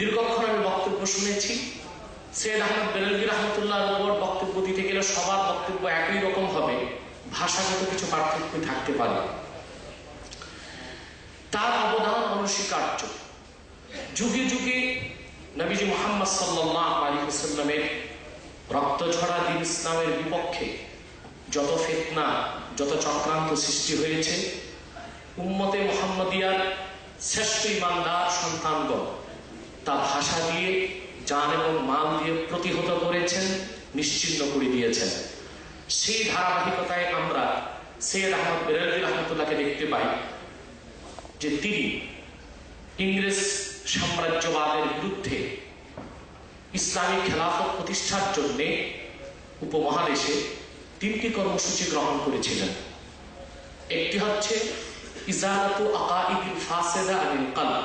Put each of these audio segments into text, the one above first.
দীর্ঘক্ষণ আমি বক্তব্য শুনেছি। সৈয়দ আহমদ বেরলভি রহমতুল্লাহর উপর বক্তব্য দিতে গেলে সবার বক্তব্য একই রকম হবে। ভাষাগত কিছু পার্থক্য থাকতে পারে। তার অবদান অনস্বীকার্য। যুগে যুগে নবীজি মোহাম্মদ সাল্লাহ আলী হুসাল্লামের রক্ত ঝরা দিন ইসলামের বিপক্ষে যত ফেতনা, যত চক্রান্ত সৃষ্টি হয়েছে, উম্মতে মোহাম্মদিয়ার শ্রেষ্ঠ ইমানদার সন্তানগণ তা ভাষা দিয়ে, জান এবং মাল দিয়ে প্রতিহত করেছেন, নিশ্চিন্ন করে দিয়েছেন। সেই ধারাবাহিকতায় আমরা সৈয়দ আহমদ বেরলি রহমতুল্লাহকে দেখতে পাই যে তিনি ইংরেজ সাম্রাজ্যবাদের বিরুদ্ধে ইসলামী খেলাফত প্রতিষ্ঠার জন্যে উপমহাদেশে তিনটি কর্মসূচি গ্রহণ করেছিলেন। একটি হচ্ছে, ইজারাতু আকাইদিল ফাসেদা আনিল কালব।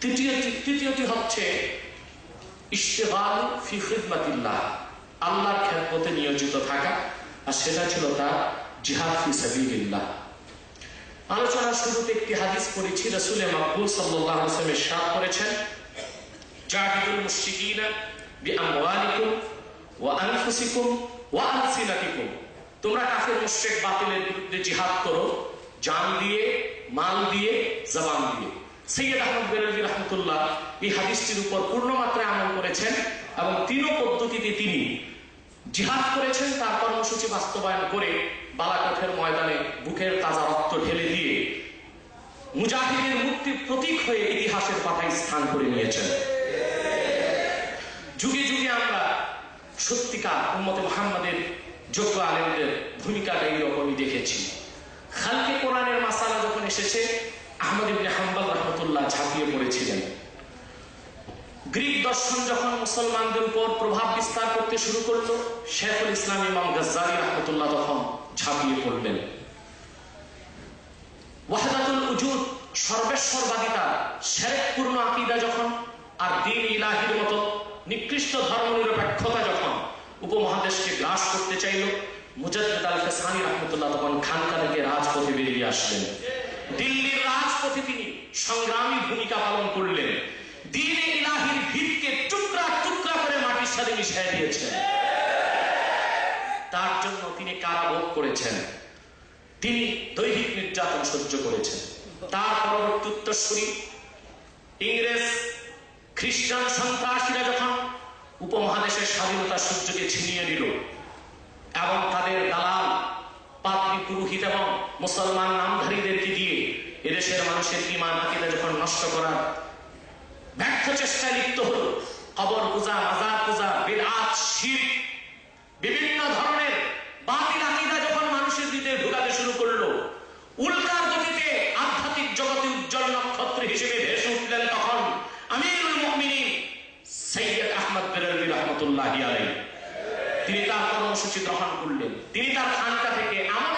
তৃতীয়টি হচ্ছে ইশতেগাল ফি আল্লাহর খেদমতে নিয়োজিত থাকা, আর সেটা ছিল তার শুরুতে একটি হাদিস পড়েছি করেছেন, জাহিদুল ওয়া আনফুসিকুম ওয়া তোমরা কাফের, মুশরিক, বাতিলের বিরুদ্ধে জিহাদ করো, জান দিয়ে, মাল দিয়ে, জবান দিয়ে। সৈয়দ আহমদ বেরলভী রহমতুল্লাহ এই হাদিসটির উপর পূর্ণ মাত্রায় আমল করেছেন এবং তিন পদ্ধতিতে তিনি জিহাদ করেছেন, তার কর্মসূচি বাস্তবায়ন করে বালাকোটের ময়দানে বুকের তাজা রক্ত ঢেলে দিয়ে মুজাহিদের মুক্তির প্রতীক হয়ে ইতিহাসের পাতায় স্থান করে নিয়েছেন। যুগে যুগে আমরা সত্যিকার উম্মতে মোহাম্মদের যোগ্য আলেমদের ভূমিকাটা এইরকমই দেখেছি। খালকে কোরআনের মাসালা যখন এসেছে আহমদ ইবনে হাম্বাল রহমতুল্লাহ ঝাঁপিয়ে পড়েছিলেন। গ্রিক দর্শন যখন মুসলমানদের উপর প্রভাব বিস্তার করতে শুরু করল, শেখুল ইসলাম ইমাম গজ্জালি রহমতুল্লাহ তখন ঝাঁপিয়ে পড়লেন। ওয়াহদাতুল উজুদ, সর্বেশ্বরবাদিতা, শেরেকপূর্ণ আকিদা যখন আর দিন ইলাহির মতো নিকৃষ্ট ধর্মনিরপেক্ষতা যখন উপমহাদেশকে গ্রাস করতে চাইল, মুজাদ্দিদ আল ফেসানি রহমতুল্লাহ তখন খানকা থেকে রাজপথে বেরিয়ে আসলেন। দিল্লির রাজপথে তিনি সংগ্রামী ভূমিকা পালন করলেন। দিন ইলাহির ভিতকে টুকরা টুকরা করে মাটির সাথে মিশিয়ে দিয়েছেন। তার জন্য তিনি কারাভোগ করেছেন। তিনি দৈহিক নির্যাতন সহ্য করেছেন। তার পরবর্তী উত্তরসূরি ইংরেজ, খ্রিস্টান সন্ত্রাসীরা যখন উপমহাদেশের স্বাধীনতা সূর্যকে ছিনিয়ে নিল এবং তাদের দালাল পাত্রী পুরোহিত এবং মুসলমান নামধারীদেরকে দিয়ে এদেশের মানুষের ইমান আকিদা যখন নষ্ট করার ব্যর্থ চেষ্টায় লিপ্ত হল, কবর পূজা মাজার পূজা, বেদাত, শির, বিভিন্ন ধরনের বাতিল আকিদা যখন মানুষের হৃদয়ে ঢুকাতে শুরু করল, উল্কার গতিতে আধ্যাত্মিক জগতে উজ্জ্বল নক্ষত্র হিসেবে ভেসে উঠলেন তখন আমিরুল মুমিনিন সৈয়দ আহমদ বেরলভী রহমতুল্লাহ তিনি তার কর্মসূচি গ্রহণ করলেন। তিনি তার খানকা থেকে এমন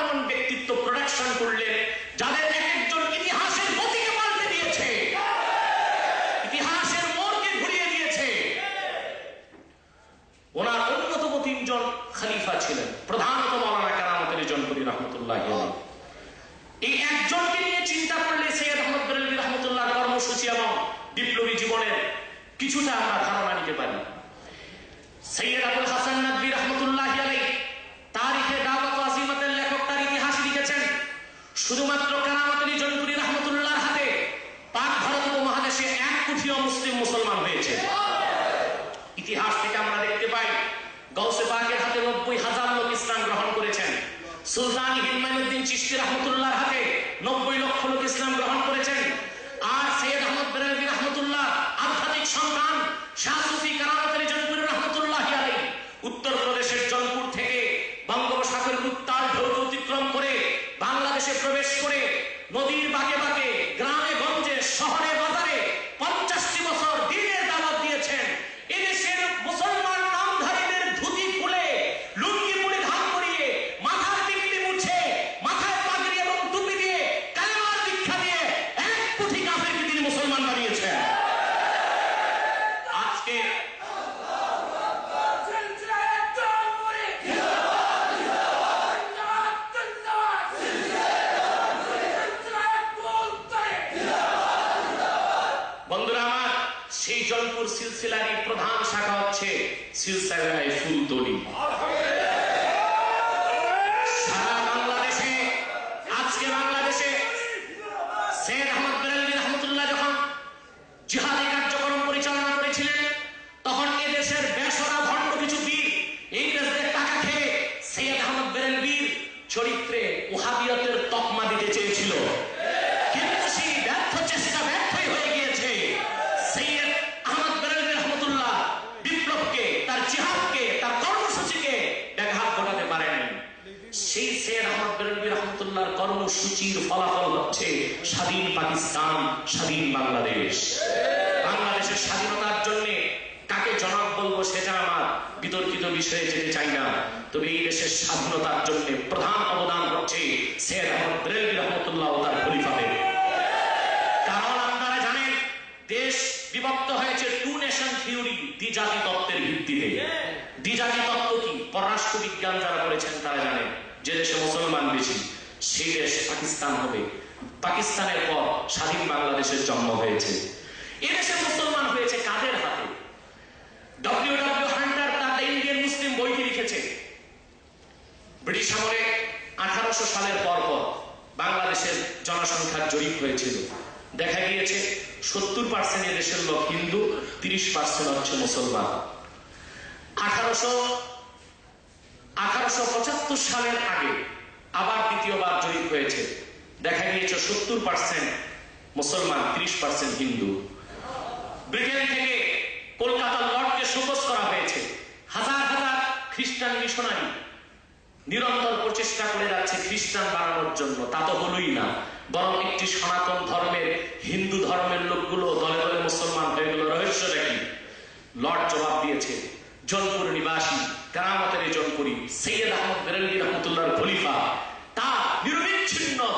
রহমতুল্লাহ এই একজনকে নিয়ে চিন্তা করলে সৈয়দ আহমদ বেরলভী রহমতুল্লাহ কর্মসূচি এবং বিপ্লবী জীবনের কিছুটা আমরা ধারণা নিতে পারি। সৈয়দ আবুল হাসান নদী রহমতুল্লাহ তারিখে দাওয়াত আজিমতের লেখক তার ইতিহাস লিখেছেন। শুধুমাত্র কারামত জনপুরি রহমতুল্লাহর হাতে পাক ভারত উপমহাদেশে এক কোটিও মুসলিম মুসলমান হয়েছে। ইতিহাস থেকে আমরা দেখতে পাই গৌসে পাকের হাতে নব্বই হাজার লোক ইসলাম সুলতান হিলমাইনুদ্দিন চিস্তি রহমতুল্লাহর হাতে নব্বই লক্ষ লোক ইসলাম গ্রহণ করেছেন। আর সৈয়দ আহমদ রহমতুল্লাহ আধ্যাত্মিক সন্তান শাহ সুফি জনপুর রহমতুল্লাহ উত্তর প্রদেশের জনপুর থেকে বঙ্গোপসাগরের উত্তাল অতিক্রম করে বাংলাদেশে প্রবেশ করে সিলসিলার প্রধান শাখা হচ্ছে সিলসিলায় ফুল রহমতুল্লাহর কর্মসূচির ফলাফল হচ্ছে স্বাধীন পাকিস্তান, স্বাধীন বাংলাদেশ। বাংলাদেশের স্বাধীনতার জন্য কাকে জনক বলব সেটা আমার বিতর্কিত বিষয়ে যেতে চাই না। তবে এই দেশের স্বাধীনতার জন্য প্রধান অবদান হচ্ছে আহমদ রহমতুল্লাহ তার খলিফাদের। কারণ আপনারা জানেন, দেশ বিভক্ত হয়েছে টু নেশন থিওরি, দ্বিজাতি তত্ত্বের ভিত্তিতে। দ্বিজাতি তত্ত্ব কি? পররাষ্ট্র বিজ্ঞান যারা করেছেন তারা জানেন, যে দেশে মুসলমান বেশি। সেই দেশ পাকিস্তান হবে। পাকিস্তানের পর স্বাধীন বাংলাদেশের জন্ম হয়েছে। এদেশে মুসলমান হয়েছে কাদের হাতে? মুসলিম বইটি লিখেছে। ব্রিটিশ আমলে আঠারোশো সালের পর পর বাংলাদেশের জনসংখ্যার জরিপ হয়েছিল। দেখা গিয়েছে সত্তর পার্সেন্ট দেশের লোক হিন্দু, তিরিশ পার্সেন্ট হচ্ছে মুসলমান। আঠারোশো আঠারোশো সালের আগে আবার দ্বিতীয়বার জরিপ হয়েছে। দেখা গিয়েছে সত্তর পার্সেন্ট মুসলমান, তিরিশ পার্সেন্ট হিন্দু। ব্রিটেন থেকে কলকাতার লর্ডকে শোকস করা হয়েছে। হাজার হাজার খ্রিস্টান মিশনারি নিরন্তর প্রচেষ্টা করে যাচ্ছে খ্রিস্টান বানানোর জন্য। তা তো হলোই না। বরং একটি সনাতন ধর্মের, হিন্দু ধর্মের লোকগুলো দলে দলে মুসলমান হয়ে গেল। রহস্যটা কি? লর্ড জবাব দিয়েছে, জনপুর নিবাসী কারামতের জনপুরি, সৈয়দ আহমদ বেরেলভী রহমতুল্লাহর খলিফা তা নিরবিচ্ছিন্ন দাবা